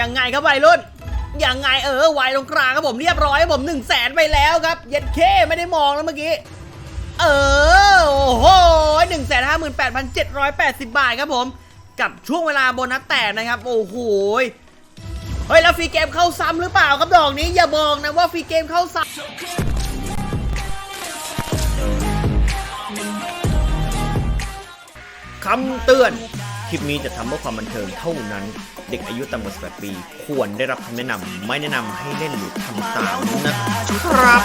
ยังไงครับวัยรุ่นยังไงเออวัยตรงกลางครับผมเรียบร้อยครับผม1นึ่งแสนไปแล้วครับ เย็ดเคไม่ได้มองแล้วเมื่อกี้ เออโอ้โหหนึ่งแสนห้าหมื่นแปดพันเจ็ดร้อยแปดสิบบาทครับผม กับช่วงเวลาโบนัสแตกนะครับ โอ้โหเฮ้ยแล้วฟรีเกมเข้าซ้ำหรือเปล่าครับดอกนี้อย่าบอกนะว่าฟรีเกมเข้าซ้ำคำเตือน คลิปนี้จะทำเพื่อความบันเทิงเท่านั้น เด็กอายุต่ำกว่า18ปี ควรได้รับคำแนะนำไม่แนะนำให้เล่นหรือทำตามนะครับ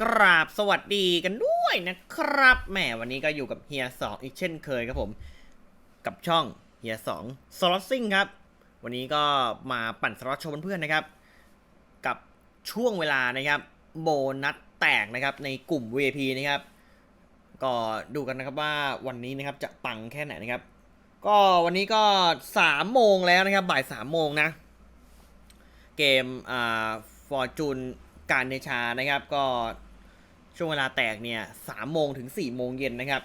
กราบสวัสดีกันด้วยนะครับแหมวันนี้ก็อยู่กับเฮียสองอีกเช่นเคยครับผม กับช่อง เฮียสองสล็อตซิ่งครับ วันนี้ก็มาปั่นสล็อตโชว์เพื่อนๆนะครับ กับช่วงเวลานะครับโบนัสแตกนะครับในกลุ่ม VIP นะครับ ก็ดูกันนะครับว่าวันนี้นะครับจะปังแค่ไหนนะครับ ก็วันนี้ก็สามโมงแล้วนะครับ บ่ายสามโมงนะ เกมอ่าฟอร์จูนการเนชานะครับ ก็ช่วงเวลาแตกเนี่ยสามโมงถึงสี่โมงเย็นนะครับ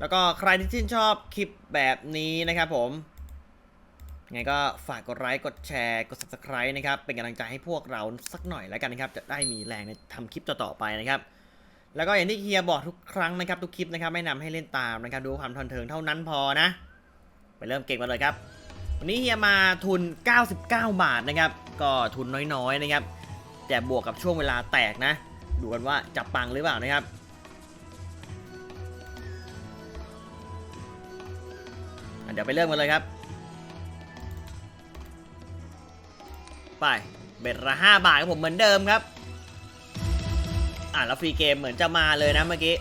แล้วก็ใครที่ชื่นชอบคลิปแบบนี้นะครับผมไงก็ฝากกดไลค์กดแชร์กด subscribe นะครับ เป็นกำลังใจให้พวกเราสักหน่อยแล้วกันนะครับ จะได้มีแรงในทำคลิปต่อๆไปนะครับ แล้วก็อย่างที่เฮียบอกทุกครั้งนะครับ ทุกคลิปนะครับไม่นำให้เล่นตามนะครับ ดูความทันเทิงเท่านั้นพอนะ ไปเริ่มเก่งกันเลยครับ วันนี้เฮียมาทุน 99 บาทนะครับ ก็ทุนน้อยๆนะครับ แต่บวกกับช่วงเวลาแตกนะ ดูกันว่าจะปังหรือเปล่านะครับ เดี๋ยวไปเริ่มกันเลยครับ ไป เบ็ดละ5บาทครับผมเหมือนเดิมครับ อะแล้วฟรีเกมเหมือนจะมาเลยนะเมื่อกี้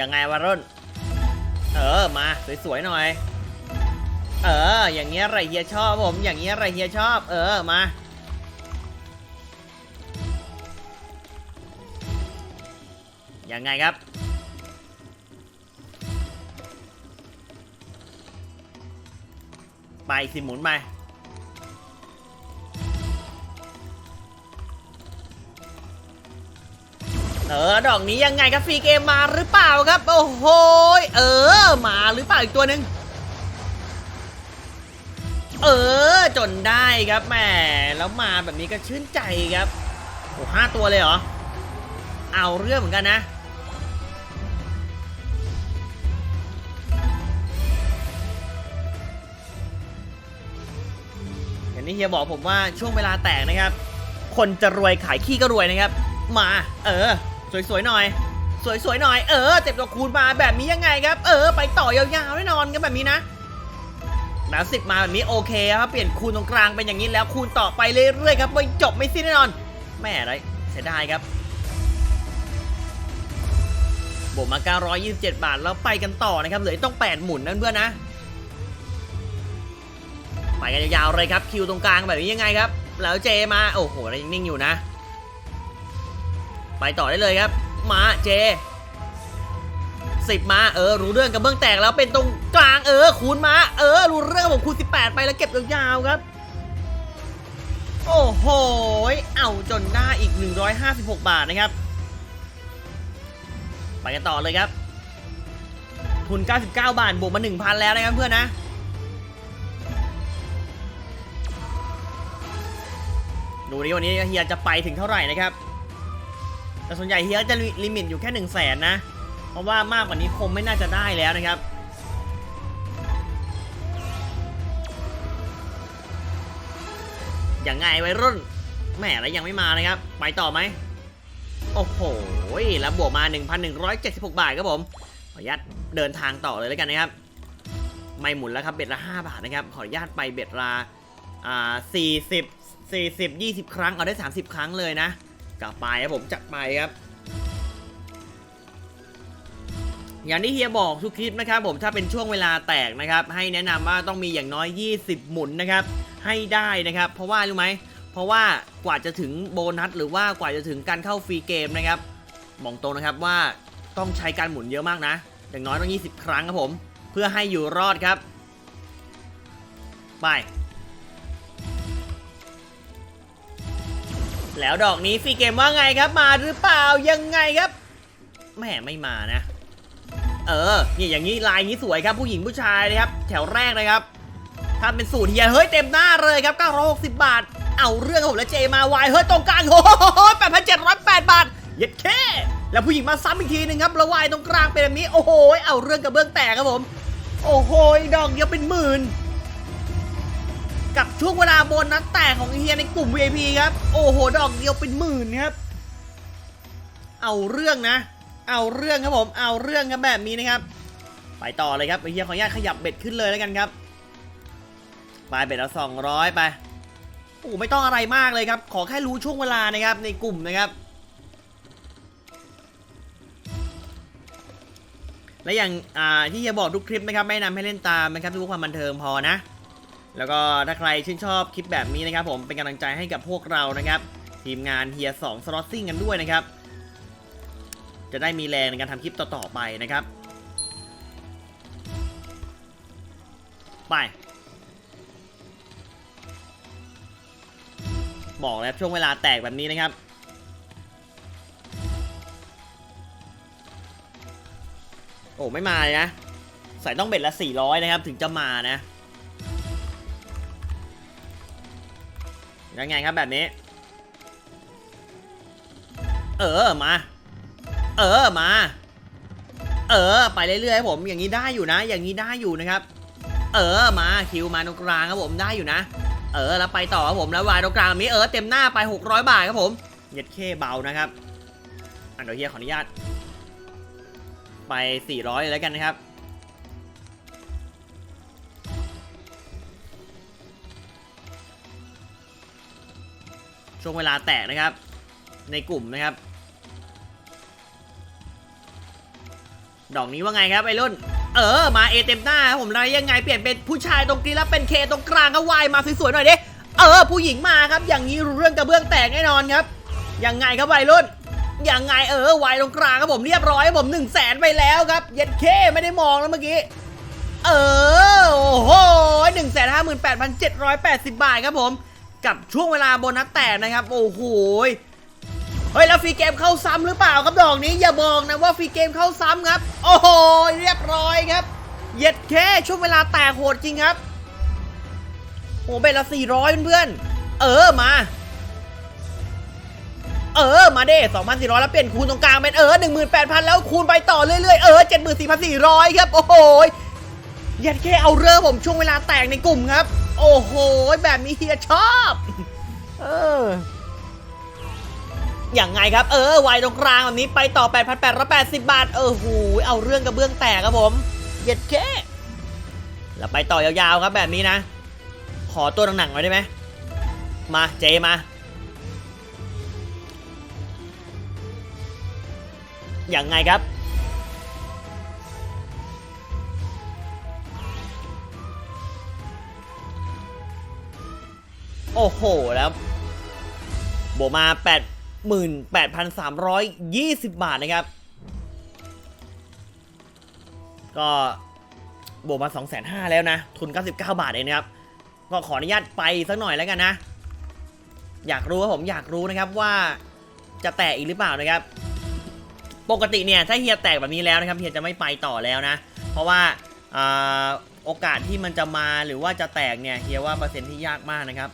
ยังไงวะรุ่น เออ มา สวยๆหน่อย เออ อย่างเงี้ยไรเฮียชอบผม อย่างเงี้ยไรเฮียชอบ เออ มายังไงครับ ไปสิหมุนไปเออ ดอกนี้ยังไงครับฟรีเกมมาหรือเปล่าครับ โอ้โหเออ มาหรือเปล่าอีกตัวหนึ่งเออ จนได้ครับแหมแล้วมาแบบนี้ก็ชื่นใจครับโอ้ห้าตัวเลยเหรอ เอาเรื่องเหมือนกันนะ อย่เฮียบอกผมว่าช่วงเวลาแตกนะครับ คนจะรวยขายขี้ก็รวยนะครับ มา เออ สวยๆหน่อย สวยๆหน่อย เออเจ็บตัวคูณมาแบบนี้ยังไงครับ เออ ไปต่อยาวๆแน่นอนกันแบบนี้นะแล้วสิบมาแบบนี้โอเคครับเปลี่ยนคูณตรงกลางเป็นอย่างนี้แล้วคูณต่อไปเรื่อยๆครับไม่จบไม่สิ้นแน่นอนแม่อะไรเสียดายครับบวกมา 927 บาทแล้วไปกันต่อนะครับเหลือต้อง 8 หมุนนั่นเพื่อนนะ ไปกันยาวๆเลยครับคิวตรงกลางแบบนี้ยังไงครับ แล้วเจมาโอ้โหยังนิ่งอยู่นะ ไปต่อได้เลยครับ มาเจสิบมาเออรู้เรื่องกับเบื้องแตกแล้วเป็นตรงกลางเออคูณมาเออรู้เรื่องกับผมคูณ18 ไปแล้วเก็บยาวๆครับ โอ้โหเอาจนได้อีก 156 บาทนะครับ ไปกันต่อเลยครับทุน 99 บาทบวกมา 1,000 แล้วนะครับเพื่อนนะ ดูนี่วันนี้เฮียจะไปถึงเท่าไหร่นะครับ แต่ส่วนใหญ่เฮียจะลิมิตอยู่แค่1 0 0 0 0แสนนะ เพราะว่ามากกว่านี้คงไม่น่าจะได้แล้วนะครับอย่างไงวัยรุ่นแหมแล้วยังไม่มานะครับ ไปต่อไหมโอ้โหแล้วบวกมา 1,176 บาทครับผม ขออนุญาตเดินทางต่อเลยแล้วกันนะครับ ไม่หมุนแล้วครับเบ็ดละ 5 บาทนะครับ ขออนุญาตไปเบ็ดละอ่า40 40 20 ครั้งเอาได้ 30 ครั้งเลยนะกลับไปครับผมจัดไปครับ อย่างที่เฮียบอกทุกคลิปนะครับผมถ้าเป็นช่วงเวลาแตกนะครับ ให้แนะนำว่าต้องมีอย่างน้อย 20 หมุนนะครับ ให้ได้นะครับ เพราะว่ารู้ไหมเพราะว่ากว่าจะถึงโบนัสหรือว่ากว่าจะถึงการเข้าฟรีเกมนะครับบอกตรงนะครับว่าต้องใช้การหมุนเยอะมากนะ อย่างน้อยต้อง 20 ครั้งครับผม เพื่อให้อยู่รอดครับ ไป แล้วดอกนี้ฟรีเกมว่าไงครับ มาหรือเปล่ายังไงครับแม่ไม่มานะ เออนี่อย่างนี้ลายนี้สวยครับผู้หญิงผู้ชายนะครับ แถวแรกนะครับถ้าเป็นสูตรเฮียเฮ้ยเต็มหน้าเลยครับ 960 บาท เอาเรื่องครับผมแล้วเจมาวายเฮ้ยตรงกลางโอ้โห8,708 บาท เย็ดแค่แล้วผู้หญิงมาซ้ำอีกทีหนึงครับแล้ววายตรงกลางเป็นแบบนี้โอ้โหเอาเรื่องกระเบื้องแตกครับผม โอ้โหดอกเดียวเป็นหมื่น กับช่วงเวลาบนนัดแตกของเฮียในกลุ่ม VIP ครับ โอ้โห ดอกเดียวเป็นหมื่นครับ เอาเรื่องนะ เอาเรื่องครับผม เอาเรื่องครับแบบนี้นะครับ ไปต่อเลยครับเฮียขออนุญาตขยับเบ็ดขึ้นเลยแล้วกันครับไปเบ็ดละสองร้อยไป โอ้ไม่ต้องอะไรมากเลยครับ ขอแค่รู้ช่วงเวลานะครับในกลุ่มนะครับและอย่างอ่าที่จะบอกทุกคลิปนะครับไม่แนะนำให้เล่นตามนะครับทุกความบันเทิงพอนะ แล้วก็ถ้าใครชื่นชอบคลิปแบบนี้นะครับผมเป็นกำลังใจให้กับพวกเรานะครับ ทีมงานเฮียสองสล็อตซิ่งกันด้วยนะครับ จะได้มีแรงในการทำคลิปต่อๆไปนะครับ ไป บอกแล้วช่วงเวลาแตกแบบนี้นะครับโอ้ไม่มาเลยนะ ใส่ต้องเบ็ดละ 400 นะครับ ถึงจะมานะ ยังไงครับแบบนี้ เออมา เออมา เออ ไปเรื่อยๆผมอย่างนี้ได้อยู่นะ อย่างนี้ได้อยู่นะครับ เออมาคิวมาตรงกลางครับผมได้อยู่นะ เออแล้วไปต่อครับผมแล้ววายตรงกลางแบบนี้เออเต็มหน้าไป600บาทครับผมเย็ดเข้เบานะครับอันเดี๋ยวเฮียขออนุญาตไป 400เลยแล้วกันนะครับ ช่วงเวลาแตกนะครับ ในกลุ่มนะครับ ดอกนี้ว่าไงครับไอ้รุ่น เออ มาเอเต็มหน้าครับผมแล้วยังไงเปลี่ยนเป็นผู้ชายตรงกลางแล้วเป็นเคตรงกลางก็วายมาสวยๆหน่อยดิเออ ผู้หญิงมาครับ อย่างนี้รู้เรื่องกระเบื้องแตกแน่นอนครับยังไงครับวัยรุ่นยังไงเออวายตรงกลางครับผมเรียบร้อยผม1นึ่งแสนไปแล้วครับ เย็ดเคไม่ได้มองแล้วเมื่อกี้เออโอ้โหหนึ่งแสนห้าหมื่นแปดพันเจ็ดร้อยแปดสิบบาทครับผม กับช่วงเวลาโบนัสแตกนะครับ โอ้โหเฮ้ยแล้วฟรีเกมเข้าซ้ำหรือเปล่าครับดอกนี้อย่าบอกนะว่าฟรีเกมเข้าซ้ำครับ โอ้โหเรียบร้อยครับเย็ดแค่ช่วงเวลาแตกโหดจริงครับโอ้เบ็ดละ400เพื่อนเออมา เออมาเด้2,400แล้วเปลี่ยนคูณตรงกลางเป็นเออ18,000แล้วคูณไปต่อเรื่อยๆเออ74,400ครับโอ้โหเย็ดแค่เอาเรือผมช่วงเวลาแตกในกลุ่มครับ โอ้โห แบบนี้เฮียชอบ เอออย่างไงครับ เออไวตรงกลางแบบนี้ไปต่อ 8,880 บาท เออหูเอาเรื่องกระเบื้องแตกครับผมเย็ดแค่แล้วไปต่อยาวๆครับแบบนี้นะ ขอตัวหนักๆหน่อยได้ไหมมาเจมา อย่างไงครับ โอ้โหแล้วบวกมา 88,320 บาทนะครับ ก็บวกมา 2,500แล้วนะ ทุน 99 บาทเองนะครับ ก็ขออนุญาตไปสักหน่อยแล้วกันนะ อยากรู้ครับผมอยากรู้นะครับว่าจะแตกอีกหรือเปล่านะครับ ปกติเนี่ยถ้าเฮียแตกแบบนี้แล้วนะครับเฮียจะไม่ไปต่อแล้วนะ เพราะว่าอโอกาสที่มันจะมาหรือว่าจะแตกเนี่ยเฮียว่าเปอร์เซ็นต์ที่ยากมากนะครับ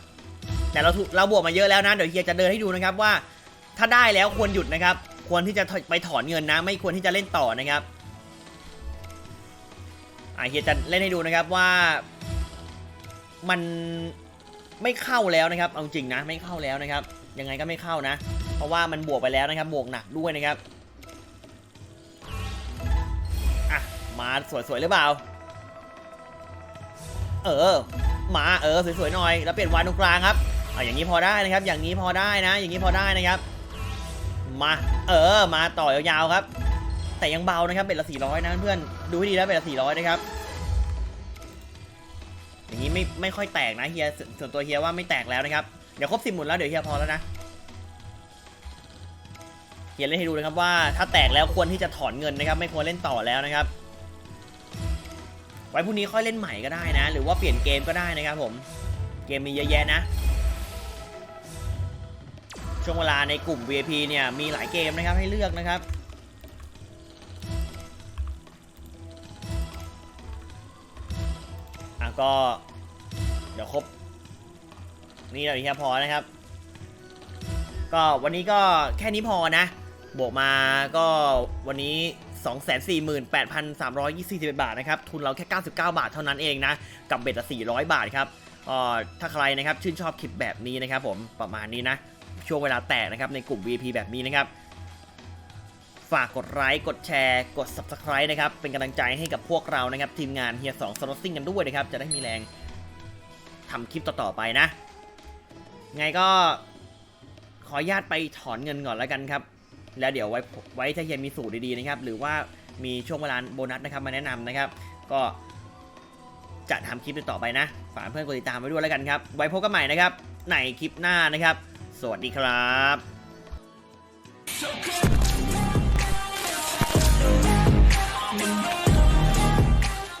แต่เราเราบวกมาเยอะแล้วนะ เดี๋ยวเฮียจะเดินให้ดูนะครับว่า ถ้าได้แล้วควรหยุดนะครับ ควรที่จะไปถอนเงินนะ ไม่ควรที่จะเล่นต่อนะครับอ่าเฮียจะเล่นให้ดูนะครับว่า มันไม่เข้าแล้วนะครับ เอาจริงนะ ไม่เข้าแล้วนะครับ ยังไงก็ไม่เข้านะ เพราะว่ามันบวกไปแล้วนะครับ บวกหนักด้วยนะครับอะมาสวยๆหรือเปล่า เออมาเออสวยๆหน่อย แล้วเปลี่ยนวายตรงกลางครับ อะอย่างนี้พอได้นะครับ อย่างนี้พอได้นะ อย่างนี้พอได้นะครับ มาเออ มาต่อยาวๆครับ แต่ยังเบานะครับเป็นละ400นะเพื่อนดูให้ดีแล้วเป็นละ400นะครับ อย่างนี้ไม่ไม่ค่อยแตกนะเฮียส่วนตัวเฮียว่าไม่แตกแล้วนะครับเดี๋ยวครบสิบหมุนแล้วเดี๋ยวเฮียพอแล้วนะเฮียเล่นให้ดูนะครับว่าถ้าแตกแล้วควรที่จะถอนเงินนะครับ ไม่ควรเล่นต่อแล้วนะครับ ไว้พรุ่งนี้ค่อยเล่นใหม่ก็ได้นะ หรือว่าเปลี่ยนเกมก็ได้นะครับผมเกมมีเยอะแยะนะ ช่วงเวลาในกลุ่ม VIP เนี่ยมีหลายเกมนะครับให้เลือกนะครับอะก็เดี๋ยวครบนี่เราแค่พอนะครับ ก็วันนี้ก็แค่นี้พอนะ บวกมาก็วันนี้ 248,321บาทนะครับ ทุนเราแค่ 99 บาทเท่านั้นเองนะ กับเบ็ดละ400 บาทครับเอ่อถ้าใครนะครับชื่นชอบคลิปแบบนี้นะครับผมประมาณนี้นะ ช่วงเวลาแตกนะครับในกลุ่ม VIP แบบนี้นะครับ ฝากกดไลค์กดแชร์กด Subscribe นะครับ เป็นกำลังใจให้กับพวกเรานะครับ ทีมงานเฮียสองสโลซิ่งกันด้วยนะครับ จะได้มีแรงทำคลิปต่อๆไปนะ ไงก็ขออนุญาตไปถอนเงินก่อนแล้วกันครับ แล้วเดี๋ยวไว้ไว้ถ้าเฮียมีสูตรดีๆนะครับ หรือว่ามีช่วงเวลาโบนัสนะครับมาแนะนำนะครับ ก็จะทำคลิปต่อไปนะ ฝากเพื่อนกดติดตามไว้ด้วยแล้วกันครับ ไว้พบกันใหม่นะครับ ในคลิปหน้านะครับ สวัสดีครับ So good